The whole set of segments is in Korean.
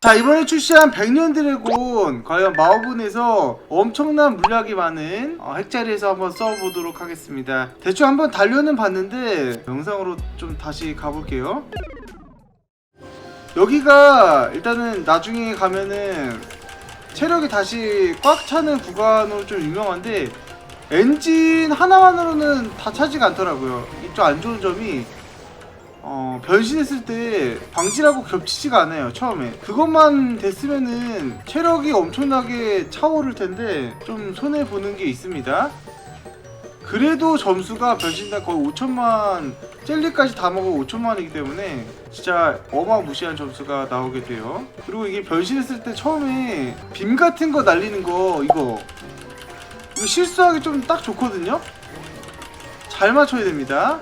자 이번에 출시한 백년 드래곤 과연 마오분에서 엄청난 물약이 많은 어, 핵자리에서 한번 써보도록 하겠습니다. 대충 한번 달려는 봤는데 영상으로 좀 다시 가볼게요. 여기가 일단은 나중에 가면은 체력이 다시 꽉 차는 구간으로 좀 유명한데 엔진 하나만으로는 다 차지가 않더라고요. 이좀안 좋은 점이 어, 변신했을 때 방지라고 겹치지가 않아요 처음에. 그것만 됐으면은 체력이 엄청나게 차오를 텐데 좀 손해 보는 게 있습니다. 그래도 점수가 변신당 거의 5천만 젤리까지 다 먹어 5천만이기 때문에 진짜 어마무시한 점수가 나오게 돼요. 그리고 이게 변신했을 때 처음에 빔 같은 거 날리는 거 이거. 이거 실수하기 좀 딱 좋거든요? 잘 맞춰야 됩니다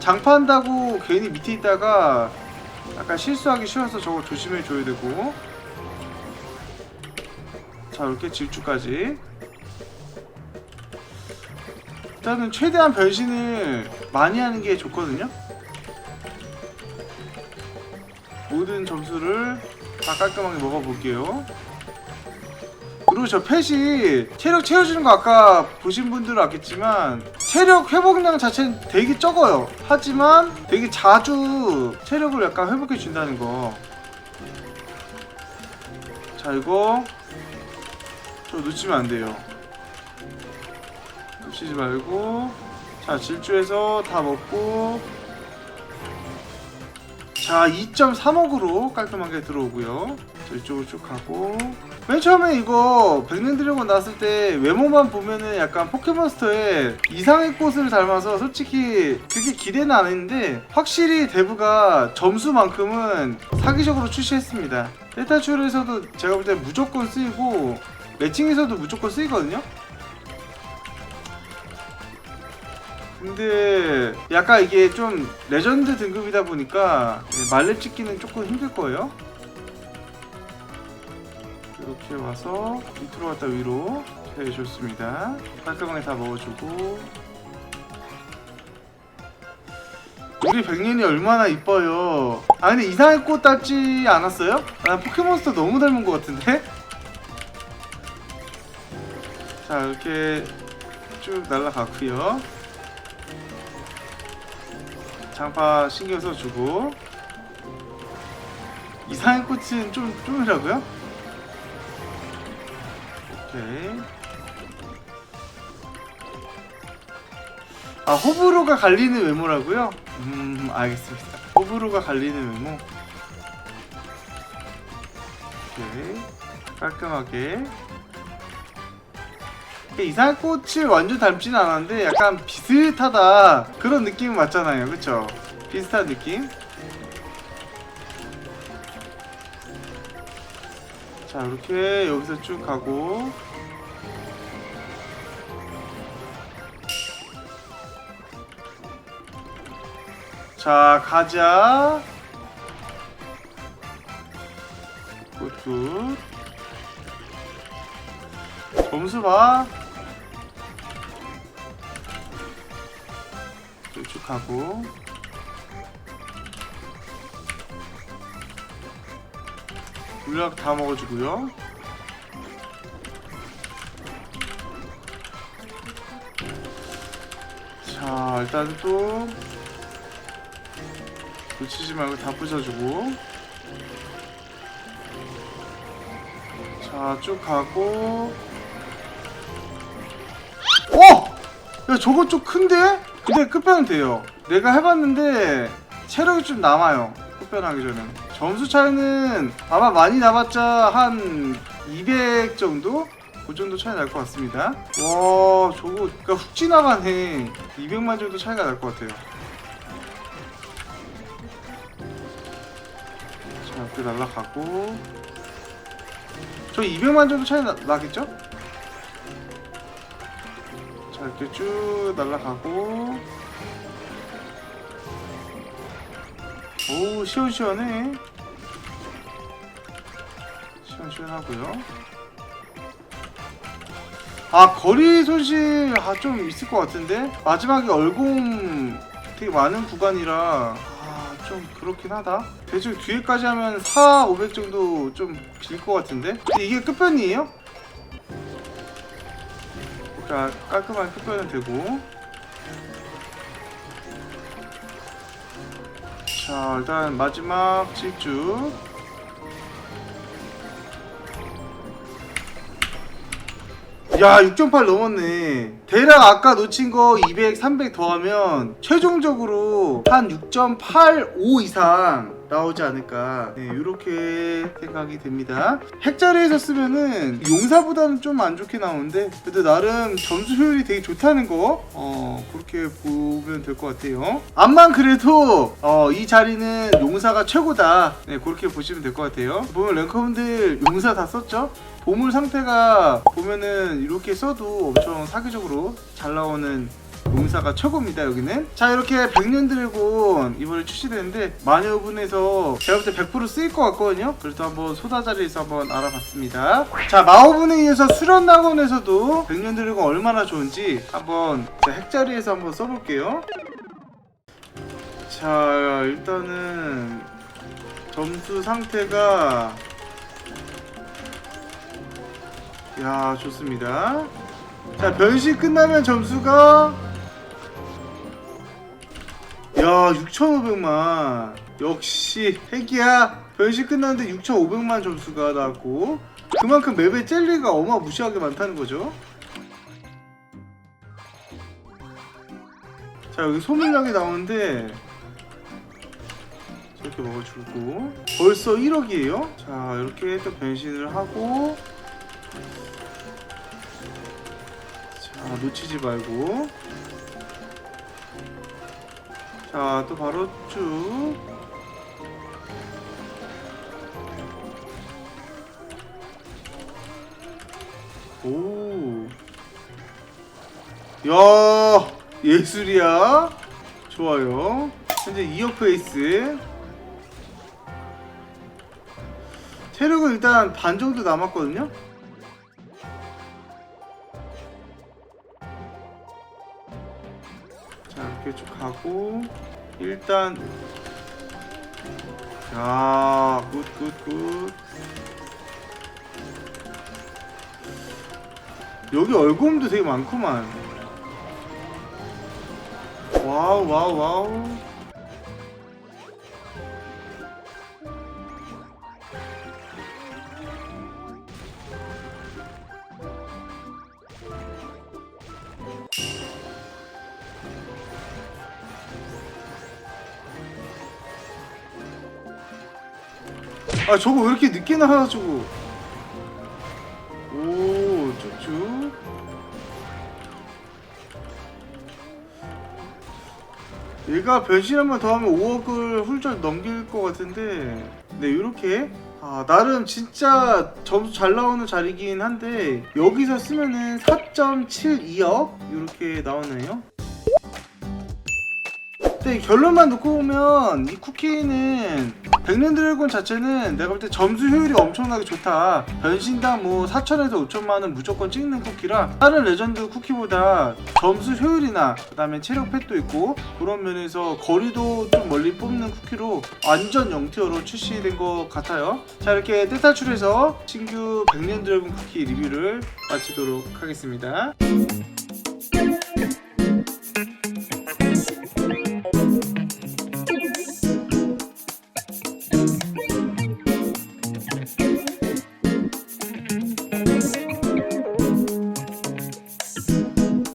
장판다고 괜히 밑에 있다가 약간 실수하기 쉬워서 저거 조심해 줘야 되고. 자 이렇게 질주까지. 일단은 최대한 변신을 많이 하는 게 좋거든요. 모든 점수를 다 깔끔하게 먹어볼게요. 그리고 저 펫이 체력 채워주는 거 아까 보신 분들은 알겠지만 체력 회복량 자체는 되게 적어요. 하지만 되게 자주 체력을 약간 회복해 준다는 거. 자 이거 저 놓치면 안 돼요. 놓치지 말고. 자 질주해서 다 먹고. 자 2.3억으로 깔끔하게 들어오고요. 자 이쪽으로 쭉 가고. 맨 처음에 이거 백년 드래곤 나왔을 때 외모만 보면은 약간 포켓몬스터의 이상의 꽃을 닮아서 솔직히 그게 기대는 안 했는데 확실히 데브가 점수만큼은 사기적으로 출시했습니다. 데타출에서도 제가 볼 때 무조건 쓰이고 매칭에서도 무조건 쓰이거든요. 근데 약간 이게 좀 레전드 등급이다 보니까 말렙 찍기는 조금 힘들 거예요 이렇게 와서 밑으로 갔다 위로 네 좋습니다 깔끔하게 다 먹어주고 우리 백년이 얼마나 이뻐요 아 근데 이상의 꽃 닮지 않았어요? 난 포켓몬스터 너무 닮은 것 같은데? 자 이렇게 쭉 날라가고요 장파 신경 써주고 이상의 꽃은 좀 좀이라고요? 아 호불호가 갈리는 외모라고요? 음 알겠습니다. 호불호가 갈리는 외모. 오케이. 깔끔하게. 이상한 꽃을 완전 닮지는 않았는데 약간 비슷하다 그런 느낌은 맞잖아요 그쵸? 비슷한 느낌 자 이렇게 여기서 쭉 가고. 자 가자. 굿굿. 점수 봐. 쭉쭉 가고 물약 다 먹어주고요. 자, 일단 또 놓치지 말고 다 부셔주고. 자, 쭉 가고. 어! 야, 저거 좀 큰데? 근데 끝변은 돼요. 내가 해봤는데 체력이 좀 남아요. 끝변하기 전에. 점수 차이는 아마 많이 나봤자 한 200 정도? 그 정도 차이 날 것 같습니다. 와, 저거 그러니까 훅 지나가네. 200만 정도 차이가 날 것 같아요. 자, 이렇게 날라가고. 저 200만 정도 차이 나, 나겠죠? 자, 이렇게 쭉 날라가고. 오, 시원시원해. 시원시원하고요. 아 거리 손실 아, 좀 있을 것 같은데? 마지막에 얼공 되게 많은 구간이라 아 좀 그렇긴 하다. 대충 뒤에까지 하면 4, 500 정도 좀 길 것 같은데? 이게 끝변이에요? 자 깔끔한 끝변은 되고. 자 일단 마지막 질주 야 6.8 넘었네. 대략 아까 놓친 거 200, 300 더하면 최종적으로 한 6.85 이상 나오지 않을까. 네 이렇게 생각이 됩니다. 핵자리에서 쓰면은 용사보다는 좀 안 좋게 나오는데 그래도 나름 점수 효율이 되게 좋다는 거 어, 그렇게 보면 될 것 같아요. 암만 그래도 어, 이 자리는 용사가 최고다. 네 그렇게 보시면 될 것 같아요. 보면 랭커분들 용사 다 썼죠? 보물 상태가 보면은 이렇게 써도 엄청 사기적으로 잘 나오는 용사가 최고입니다 여기는. 자 이렇게 백년 드래곤 이번에 출시되는데 마녀분에서 제가 볼 때 100% 쓰일 것 같거든요. 그래서 한번 소다 자리에서 한번 알아봤습니다. 자 마오분에 의해서 수련 낙원에서도 백년 드래곤 얼마나 좋은지 한번 자, 핵자리에서 한번 써볼게요. 자 일단은 점수 상태가 야 좋습니다. 자 변신 끝나면 점수가 야 6,500만. 역시 핵이야. 변신 끝났는데 6,500만 점수가 나왔고 그만큼 맵에 젤리가 어마무시하게 많다는 거죠? 자 여기 소멸약이 나오는데 저렇게 먹어주고. 벌써 1억이에요? 자 이렇게 또 변신을 하고. 자 놓치지 말고 자 또 바로 쭉 오. 야, 예술이야. 좋아요. 현재 2억 페이스. 체력은 일단 반 정도 남았거든요. 이렇게 쭉 가고 일단 야, 굿, 굿, 굿. 여기 얼굴도 되게 많구만. 와우, 와우, 와우. 아, 저거 왜 이렇게 늦게 나와가지고. 오, 쭉쭉. 얘가 변신 한 번 더 하면 5억을 훌쩍 넘길 것 같은데 네 이렇게 아 나름 진짜 점수 잘 나오는 자리긴 한데 여기서 쓰면은 4.72억 이렇게 나오네요 근데 결론만 놓고 보면 이 쿠키는 백년 드래곤 자체는 내가 볼 때 점수 효율이 엄청나게 좋다. 변신당 뭐 4천에서 5천만원 무조건 찍는 쿠키라 다른 레전드 쿠키보다 점수 효율이나 그 다음에 체력 팩도 있고 그런 면에서 거리도 좀 멀리 뽑는 쿠키로 완전 영티어로 출시된 것 같아요. 자 이렇게 떼탈출해서 신규 백년 드래곤 쿠키 리뷰를 마치도록 하겠습니다